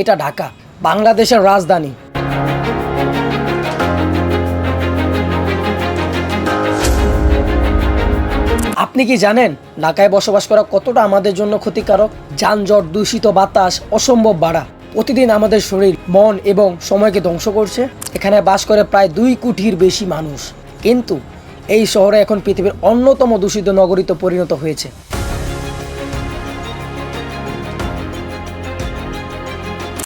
এটা ঢাকা, বাংলাদেশের রাজধানী। আপনি কি জানেন, ঢাকায় বসবাস করা কতটা আমাদের জন্য ক্ষতিকারক? যানজট, দূষিত বাতাস, অসম্ভব বাড়া। প্রতিদিন আমাদের শরীর, মন এবং সময়কে ধ্বংস করছে। এখানে বাস করে প্রায় দুই কোটির বেশি মানুষ। কিন্তু এই শহরে এখন পৃথিবীর অন্যতম দূষিত নগরীতে পরিণত হয়েছে।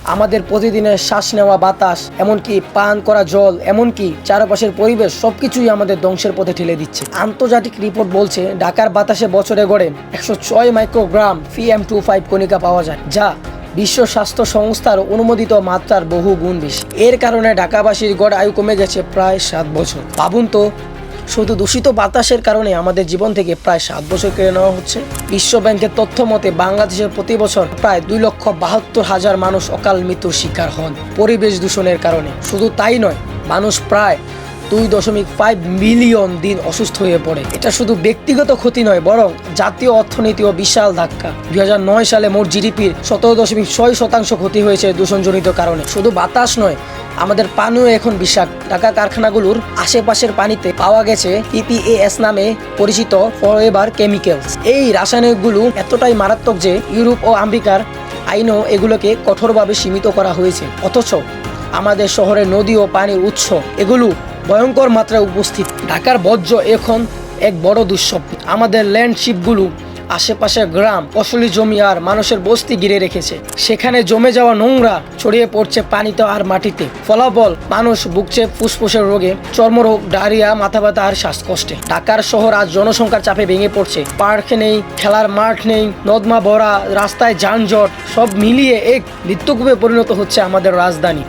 আমাদের প্রতিদিনের শ্বাস নেওয়া বাতাস, এমনকি পান করা জল, এমনকি চারপাশের পরিবেশ, সবকিছুই আমাদের ধ্বংসের পথে ঠেলে দিচ্ছে। আন্তর্জাতিক রিপোর্ট বলছে, ঢাকার বাতাসে বছরে গড়ে একশো ছয় মাইক্রোগ্রাম পিএম টু ফাইভ কণিকা পাওয়া যায়, যা বিশ্ব স্বাস্থ্য সংস্থার অনুমোদিত মাত্রার বহু গুণ বেশি। এর কারণে ঢাকাবাসীর গড় আয়ু কমে গেছে প্রায় সাত বছর। ভাবুন তো শুধু দূষিত বাতাসের কারণে আমাদের জীবন থেকে প্রায় সাত বছর কেড়ে নেওয়া হচ্ছে। বিশ্ব ব্যাংকের তথ্য মতে, বাংলাদেশের প্রতি বছর প্রায় দুই লক্ষ বাহাত্তর হাজার মানুষ অকাল মৃত্যুর শিকার হন পরিবেশ দূষণের কারণে। শুধু তাই নয়, মানুষ প্রায় দুই দশমিক ফাইভ মিলিয়ন দিন অসুস্থ হয়ে পড়ে। এটা শুধু ব্যক্তিগত ক্ষতি নয়, বরং জাতীয় অর্থনীতি ও বিশাল ধাক্কা। দুই হাজার নয় সালে মোট জিডিপির সতেরো দশমিক ছয় শতাংশ ক্ষতি হয়েছে দূষণজনিত কারণে। শুধু বাতাস নয় আমাদের পানিও এখন বিষাক্ত। ঢাকা কারখানাগুলোর আশেপাশের পানিতে পাওয়া গেছে পিপিএস নামে পরিচিত ফরএভার কেমিক্যালস এই রাসায়নিকগুলো এতটাই মারাত্মক যে ইউরোপ ও আমেরিকার আইনও এগুলোকে কঠোরভাবে সীমিত করা হয়েছে। অথচ আমাদের শহরের নদী ও পানির উৎস এগুলো ভয়ঙ্কর মাত্রায় উপস্থিত। ঢাকার বর্জ্য এখন এক বড় দুঃস্বপ্ন। আমাদের ল্যান্ডশিপগুলো আশেপাশের গ্রাম ফসলি জমি আর মানুষের বস্তি ঘিরে রেখেছে। সেখানে জমে যাওয়া নোংরা, ছড়িয়ে পড়ছে পানিতে আর মাটিতে। ফলাফল, মানুষ ভুগছে ফুসফুসের রোগে, চর্মরোগ, ডায়রিয়া মাথা ব্যথা আর শ্বাসকষ্টে। ঢাকার শহর আজ জনসংখ্যার চাপে ভেঙে পড়ছে। পার্ক নেই, খেলার মাঠ নেই নদমা ভরা রাস্তায় যানজট, সব মিলিয়ে এক মৃত্যুকূপে পরিণত হচ্ছে আমাদের রাজধানী।